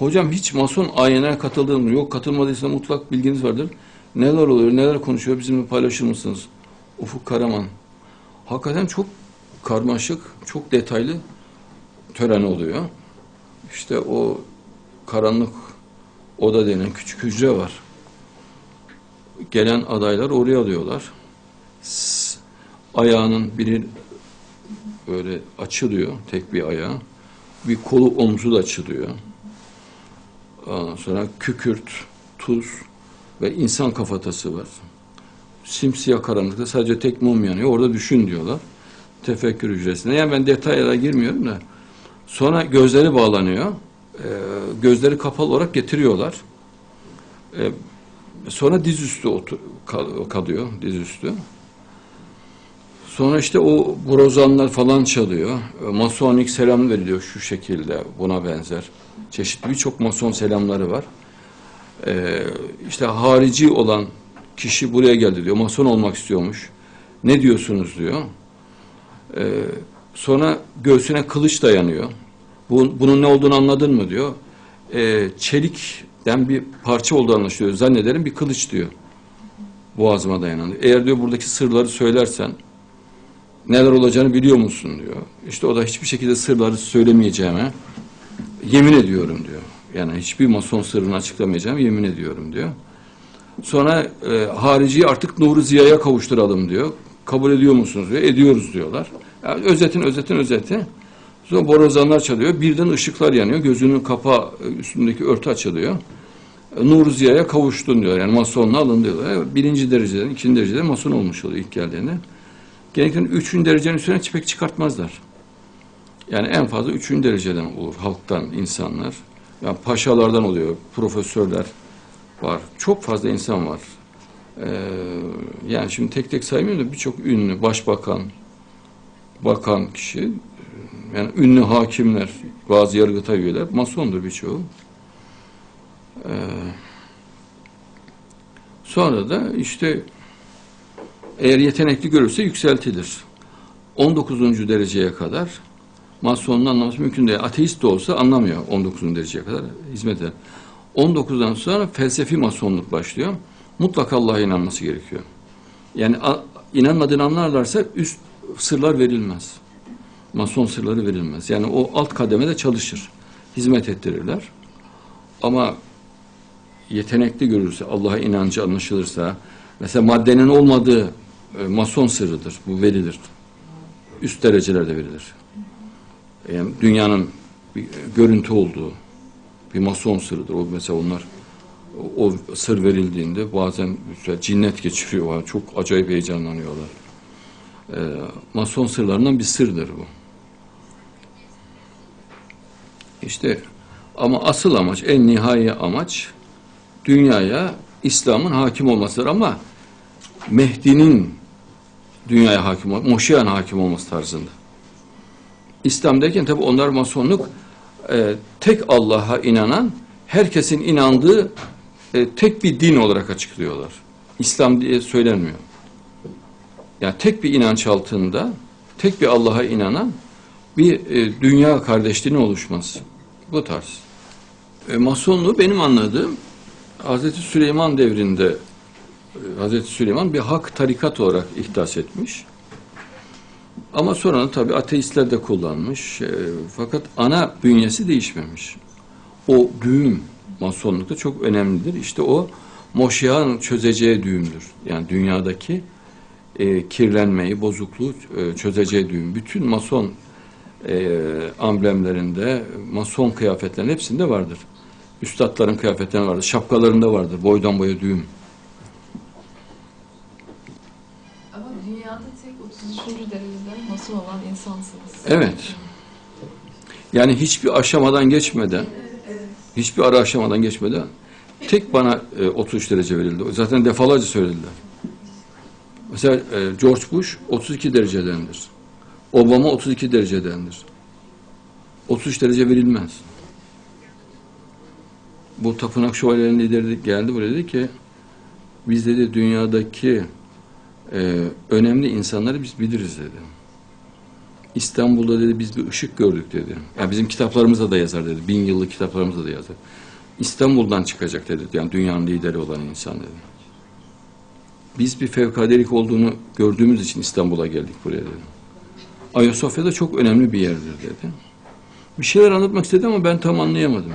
Hocam hiç mason ayinine katıldınız mı? Yok katılmadıysa mutlak bilginiz vardır. Neler oluyor, neler konuşuyor bizimle paylaşır mısınız? Ufuk Karaman. Hakikaten çok karmaşık, çok detaylı tören oluyor. İşte o karanlık oda denen küçük hücre var. Gelen adaylar oraya alıyorlar. Ayağının biri böyle açılıyor, tek bir ayağı. Bir kolu omzu da açılıyor. Ondan sonra kükürt, tuz ve insan kafatası var. Simsiyah karanlıkta sadece tek mum yanıyor. Orada düşün diyorlar. Tefekkür hücresine. Yani ben detaylara girmiyorum da. Sonra gözleri bağlanıyor. Ee, gözleri kapalı olarak getiriyorlar. Ee, sonra dizüstü otur, kal- kalıyor, dizüstü. Sonra işte o brozanlar falan çalıyor. E, Masonik selam veriliyor şu şekilde buna benzer. Çeşitli birçok mason selamları var. Ee, işte harici olan kişi buraya geldi diyor. Mason olmak istiyormuş. Ne diyorsunuz diyor. Ee, sonra göğsüne kılıç dayanıyor. Bu, bunun ne olduğunu anladın mı diyor. Ee, çelikten bir parça olduğu anlaşılıyor. Zannederim bir kılıç diyor. Boğazıma dayanan. Eğer diyor buradaki sırları söylersen neler olacağını biliyor musun diyor. İşte o da hiçbir şekilde sırları söylemeyeceğime yemin ediyorum diyor. Yani hiçbir mason sırrını açıklamayacağım yemin ediyorum diyor. Sonra e, hariciyi artık Nuru Ziya'ya kavuşturalım diyor. Kabul ediyor musunuz diyor. Ediyoruz diyorlar. Yani özetin özetin özeti. Sonra borazanlar çalıyor. Birden ışıklar yanıyor. Gözünün kapa üstündeki örtü açılıyor. E, Nuru Ziya'ya kavuştun diyor. Yani masonla alın diyorlar. Yani birinci dereceden, ikinci dereceden mason olmuş oluyor ilk geldiğinde. Genellikle üçüncü derecenin üstüne pek çıkartmazlar. Yani en fazla üçüncü dereceden olur halktan insanlar. Yani paşalardan oluyor, profesörler var. Çok fazla insan var. Ee, yani şimdi tek tek saymıyorum da birçok ünlü, başbakan, bakan kişi, yani ünlü hakimler, bazı yargıtay üyeler, masondur birçoğu. Ee, sonra da işte eğer yetenekli görürse yükseltilir. 19. dereceye kadar Masonluğun anlaması mümkün değil. Ateist de olsa anlamıyor 19. dereceye kadar hizmet eder. 19'dan sonra felsefi masonluk başlıyor. Mutlaka Allah'a inanması gerekiyor. Yani inanmadığını anlarlarsa üst sırlar verilmez. Mason sırları verilmez. Yani o alt kademede çalışır. Hizmet ettirirler. Ama yetenekli görürse, Allah'a inancı anlaşılırsa, mesela maddenin olmadığı e, mason sırrıdır. Bu verilir. Üst derecelerde verilir yani dünyanın bir görüntü olduğu bir mason sırrıdır. O mesela onlar o, sır verildiğinde bazen cinnet geçiriyor. Çok acayip heyecanlanıyorlar. Ee, mason sırlarından bir sırdır bu. İşte ama asıl amaç, en nihai amaç dünyaya İslam'ın hakim olmasıdır ama Mehdi'nin dünyaya hakim olması, Moşiyan hakim olması tarzında. İslam derken tabi onlar masonluk e, tek Allah'a inanan herkesin inandığı e, tek bir din olarak açıklıyorlar. İslam diye söylenmiyor. Yani tek bir inanç altında tek bir Allah'a inanan bir e, dünya kardeşliğinin oluşması. Bu tarz. E, masonluğu benim anladığım Hazreti Süleyman devrinde Hazreti Süleyman bir hak tarikat olarak ihdas etmiş. Ama sonra tabii ateistler de kullanmış. E, fakat ana bünyesi değişmemiş. O düğüm masonlukta çok önemlidir. İşte o Moşia'nın çözeceği düğümdür. Yani dünyadaki e, kirlenmeyi, bozukluğu e, çözeceği düğüm. Bütün mason e, amblemlerinde, mason kıyafetlerin hepsinde vardır. Üstadların kıyafetlerinde vardır, şapkalarında vardır, boydan boya düğüm. 33. derecede mason olan insansınız. Evet. Yani hiçbir aşamadan geçmeden, hiçbir ara aşamadan geçmeden tek bana e, 33 derece verildi. Zaten defalarca söylediler. Mesela e, George Bush 32 derecedendir. Obama 32 derecedendir. 33 derece verilmez. Bu tapınak şövalyelerinin lideri de geldi buraya dedi ki biz dedi dünyadaki e, önemli insanları biz biliriz dedi. İstanbul'da dedi biz bir ışık gördük dedi. Yani bizim kitaplarımızda da yazar dedi. Bin yıllık kitaplarımızda da yazar. İstanbul'dan çıkacak dedi. Yani dünyanın lideri olan insan dedi. Biz bir fevkadelik olduğunu gördüğümüz için İstanbul'a geldik buraya dedi. Ayasofya da çok önemli bir yerdir dedi. Bir şeyler anlatmak istedi ama ben tam anlayamadım.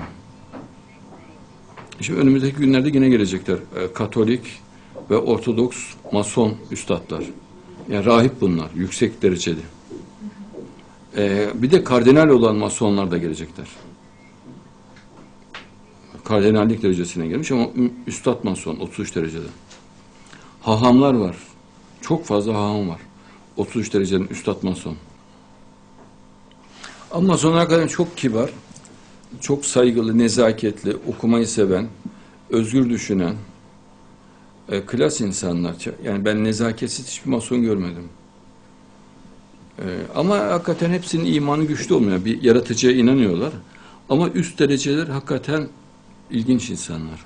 Şimdi önümüzdeki günlerde yine gelecekler. Ee, Katolik ve Ortodoks Mason üstadlar. Yani rahip bunlar, yüksek dereceli. Ee, bir de kardinal olan Masonlar da gelecekler. Kardinallik derecesine gelmiş ama üstad Mason 33 derecede. Hahamlar var. Çok fazla haham var. 33 derecenin üstad Mason. Ama Mason hakikaten çok kibar, çok saygılı, nezaketli, okumayı seven, özgür düşünen, e, klas insanlar. Yani ben nezaketsiz hiçbir mason görmedim. E, ama hakikaten hepsinin imanı güçlü olmuyor. Bir yaratıcıya inanıyorlar. Ama üst dereceler hakikaten ilginç insanlar.